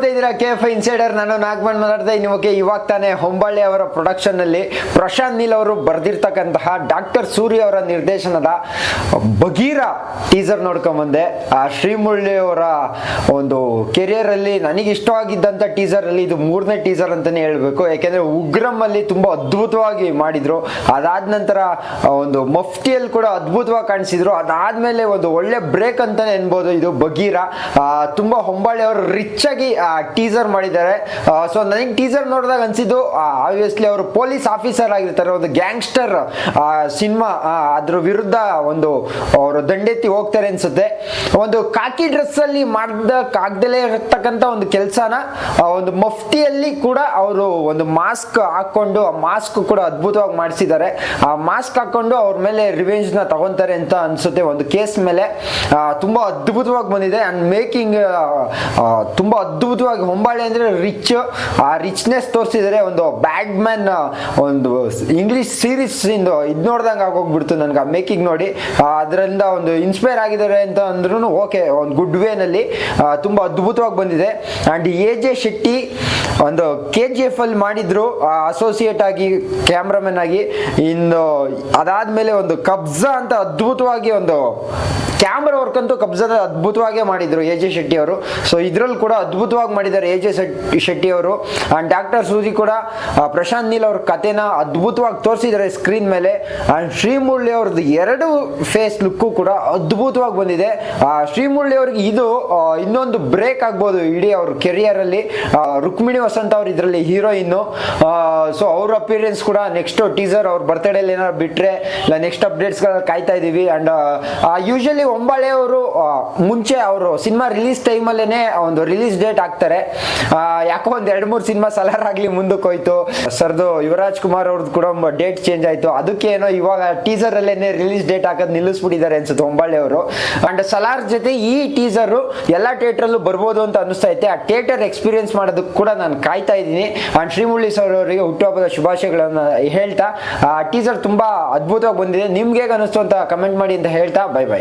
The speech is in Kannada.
ಇದ್ದೀರಾ? ಕೆ ಎಫ್ ಇನ್ಸೈಡರ್ ನಾನು ನಾಗಮಣ್ ಮಾತಾಡ್ತಾ ಇದ್ದೀನಿ. ಓಕೆ ಇವಾಗ ತಾನೇ ಹೊಂಬಳ್ಳಿ ಅವರ ಪ್ರೊಡಕ್ಷನ್ನಲ್ಲಿ ಪ್ರಶಾಂತ್ ನೀಲ್ ಅವರು ಬರೆದಿರ್ತಕ್ಕಂತಹ ಡಾಕ್ಟರ್ ಸೂರ್ಯ ಅವರ ನಿರ್ದೇಶನದ ಬಗೀರ ಟೀಸರ್ ನೋಡ್ಕೊಂಡ್ ಬಂದೆ ಆ ಶ್ರೀಮುರಳಿ ಅವರ ಒಂದು ಕೆರಿಯರ್ ಅಲ್ಲಿ ನನಗೆ ಇಷ್ಟವಾಗಿದ್ದಂತ ಟೀಸರ್ ಅಲ್ಲಿ ಇದು ಮೂರನೇ ಟೀಸರ್ ಅಂತಾನೆ ಹೇಳ್ಬೇಕು. ಯಾಕೆಂದ್ರೆ ಉಗ್ರಂ ಅಲ್ಲಿ ತುಂಬಾ ಅದ್ಭುತವಾಗಿ ಮಾಡಿದ್ರು. ಅದಾದ ನಂತರ ಒಂದು ಮಫ್ಟಿಯಲ್ಲಿ ಕೂಡ ಅದ್ಭುತವಾಗಿ ಕಾಣಿಸಿದ್ರು. ಅದಾದ್ಮೇಲೆ ಒಂದು ಒಳ್ಳೆ ಬ್ರೇಕ್ ಅಂತಾನೆ ಅನ್ಬೋದು ಇದು ಬಗೀರ ತುಂಬಾ ಹೊಂಬಾಳೆ ಅವರು ರಿಚ್ ಆಗಿ ಟೀಸರ್ ಮಾಡಿದ್ದಾರೆ. ಸೊ ನನಗೆ ಟೀಸರ್ ನೋಡಿದಾಗ ಅನ್ಸಿದ್ದು ಆಬ್ವಿಯಸ್ಲಿ ಅವರು ಪೊಲೀಸ್ ಆಫೀಸರ್ ಆಗಿರ್ತಾರೆ ಒಂದು ಗ್ಯಾಂಗ್ಸ್ಟರ್ ಸಿನಿಮಾ ಅದ್ರ ವಿರುದ್ಧ ಒಂದು, ಅವರು ದಂಡೆತ್ತಿ ಹೋಗ್ತಾರೆ ಅನ್ಸುತ್ತೆ. ಒಂದು ಕಾಕಿ ಡ್ರೆಸ್ ಅಲ್ಲಿ ಮಾಡ್ದಕ್ಕಾಗ್ದಲೇ ಇರತಕ್ಕಂಥ ಒಂದು ಕೆಲಸನ ಒಂದು ಮಫ್ತಿಯಲ್ಲಿ ಕೂಡ ಅವರು ಒಂದು ಮಾಸ್ಕ್ ಹಾಕೊಂಡು ಆ ಮಾಸ್ಕ್ ಕೂಡ ಅದ್ಭುತವಾಗಿ ಮಾಡಿಸಿದ್ದಾರೆ. ಆ ಮಾಸ್ಕ್ ಹಾಕೊಂಡು ಅವ್ರ ಮೇಲೆ ರಿವೆಂಜ್ನ ತಗೊಂತಾರೆ ಅಂತ ಅನ್ಸುತ್ತೆ ಒಂದು ಕೇಸ್ ಮೇಲೆ. ತುಂಬಾ ಅದ್ಭುತವಾಗಿ ಬಂದಿದೆ. ಅಂಡ್ ಮೇಕಿಂಗ್ ತುಂಬಾ ಅದ್ಭುತವಾಗಿ ಹೊಂಬಾಳೆ ಅಂದರೆ ರಿಚ್ ಆ ರಿಚ್ನೆಸ್ ತೋರಿಸಿದರೆ ಒಂದು ಬ್ಯಾಡ್ ಮ್ಯಾನ್ ಒಂದು ಇಂಗ್ಲಿಷ್ ಸೀರೀಸ್ ಇಂದು ಇದು ನೋಡ್ದಂಗೆ ಆಗೋಗ್ಬಿಡ್ತು ನನಗೆ ಆ ಮೇಕಿಂಗ್ ನೋಡಿ. ಅದರಿಂದ ಒಂದು ಇನ್ಸ್ಪೈರ್ ಆಗಿದ್ದಾರೆ ಅಂತ ಅಂದ್ರೂ ಓಕೆ ಒಂದು ಗುಡ್ ವೇನಲ್ಲಿ ತುಂಬಾ ಅದ್ಭುತವಾಗಿ ಬಂದಿದೆ. ಅಂಡ್ ಎ ಜೆ ಶೆಟ್ಟಿ ಒಂದು ಕೆ ಜಿ ಎಫ್ ಅಲ್ಲಿ ಮಾಡಿದ್ರು ಅಸೋಸಿಯೇಟ್ ಆಗಿ ಕ್ಯಾಮ್ರಾಮನ್ ಆಗಿ. ಇನ್ನು ಅದಾದ್ಮೇಲೆ ಒಂದು ಕಬ್ಜಾ ಅಂತ ಅದ್ಭುತವಾಗಿ ಒಂದು ಕ್ಯಾಮ್ರಾ ವರ್ಕ್ ಅಂತೂ ಕಬ್ಜಾದ ಅದ್ಭುತವಾಗೇ ಮಾಡಿದ್ರು ಎ ಜೆ ಶೆಟ್ಟಿ ಅವರು. ಸೊ ಇದ್ರಲ್ಲಿ ಕೂಡ ಅದ್ಭುತವಾಗಿ ಮಾಡಿದ್ದಾರೆ ಎ ಜೆ ಶೆಟ್ಟಿ ಅವರು. ಆ್ಯಂಡ್ ಡಾಕ್ಟರ್ ಸೂಜಿ ಕೂಡ ಪ್ರಶಾಂತ್ ನೀಲ್ ಅವ್ರ ಕಥೆನ ಅದ್ಭುತವಾಗಿ ತೋರಿಸಿದ್ದಾರೆ ಸ್ಕ್ರೀನ್ ಮೇಲೆ. ಆ್ಯಂಡ್ ಶ್ರೀಮುಳ್ಳಿ ಅವ್ರದ್ದು ಎರಡು ಫೇಸ್ ಲುಕ್ಕು ಕೂಡ ಅದ್ಭುತವಾಗಿ ಬಂದಿದೆ. ಆ, ಶ್ರೀಮುರಳಿ ಅವ್ರಿಗೆ ಇದು ಇನ್ನೊಂದು ಬ್ರೇಕ್ ಆಗ್ಬೋದು ಇಡೀ ಅವ್ರ ಕೆರಿಯರಲ್ಲಿ ರುಕ್ಮಿಣಿ ವಸಂತ ಅವ್ರು ಇದರಲ್ಲಿ ಹೀರೋಯಿನ್ನು. ಸೊ ಅವ್ರ ಅಪಿಯರೆನ್ಸ್ ಕೂಡ ನೆಕ್ಸ್ಟ್ ಟೀಸರ್ ಅವ್ರ ಬರ್ತ್ಡೇಲಿ ಏನಾದ್ರು ಬಿಟ್ಟರೆ ಇಲ್ಲ ನೆಕ್ಸ್ಟ್ ಅಪ್ಡೇಟ್ಸ್ ಕಾಯ್ತಾ ಇದ್ದೀವಿ ಆ್ಯಂಡ್ ಯೂಶಲಿ ಒಂಬಾಳೆ ಅವರು ಮುಂಚೆ ಅವರು ಸಿನಿಮಾ ರಿಲೀಸ್ ಟೈಮಲ್ಲೇ ಒಂದು ರಿಲೀಸ್ ಡೇಟ್ ಆಗ್ತಾರೆ ಯಾಕೋ ಒಂದ್ ಎರಡು ಮೂರು ಸಿನಿಮಾ ಸಲಾರ್ ಆಗ್ಲಿ ಮುಂದಕ್ಕೆ ಹೋಯ್ತು ಸರ್ದು ಯುವರಾಜ್ ಕುಮಾರ್ ಅವ್ರದ್ದು ಕೂಡ ಡೇಟ್ ಚೇಂಜ್ ಆಯ್ತು. ಅದಕ್ಕೆ ಏನೋ ಇವಾಗ ಟೀಸರ್ ಅಲ್ಲೇನೆ ರಿಲೀಸ್ ಡೇಟ್ ಹಾಕೋದು ನಿಲ್ಲಿಸ್ಬಿಟ್ಟಿದ್ದಾರೆ ಅನ್ಸುತ್ತೆ ಹೊಂಬಾಳೆ ಅವರು. ಅಂಡ್ ಸಲಾರ್ ಜೊತೆ ಈ ಟೀಸರ್ ಎಲ್ಲ ಥಿಯೇಟ್ರಲ್ಲೂ ಬರ್ಬೋದು ಅಂತ ಅನಿಸ್ತಾ ಐತೆ. ಆ ಥಿಯೇಟರ್ ಎಕ್ಸ್ಪೀರಿಯನ್ಸ್ ಮಾಡೋದಕ್ಕೆ ಕೂಡ ನಾನು ಕಾಯ್ತಾ ಇದ್ದೀನಿ. ಅಂಡ್ ಶ್ರೀಮುಳ್ಳಿ ಸರ್ ಅವರಿಗೆ ಹುಟ್ಟುಹಬ್ಬದ ಶುಭಾಶಯಗಳನ್ನ ಹೇಳ್ತಾ, ಆ ಟೀಸರ್ ತುಂಬಾ ಅದ್ಭುತವಾಗಿ ಬಂದಿದೆ. ನಿಮ್ಗೆ ಹೇಗೆ ಅನಿಸ್ತು ಅಂತ ಕಮೆಂಟ್ ಮಾಡಿ ಅಂತ ಹೇಳ್ತಾ ಬೈ ಬೈ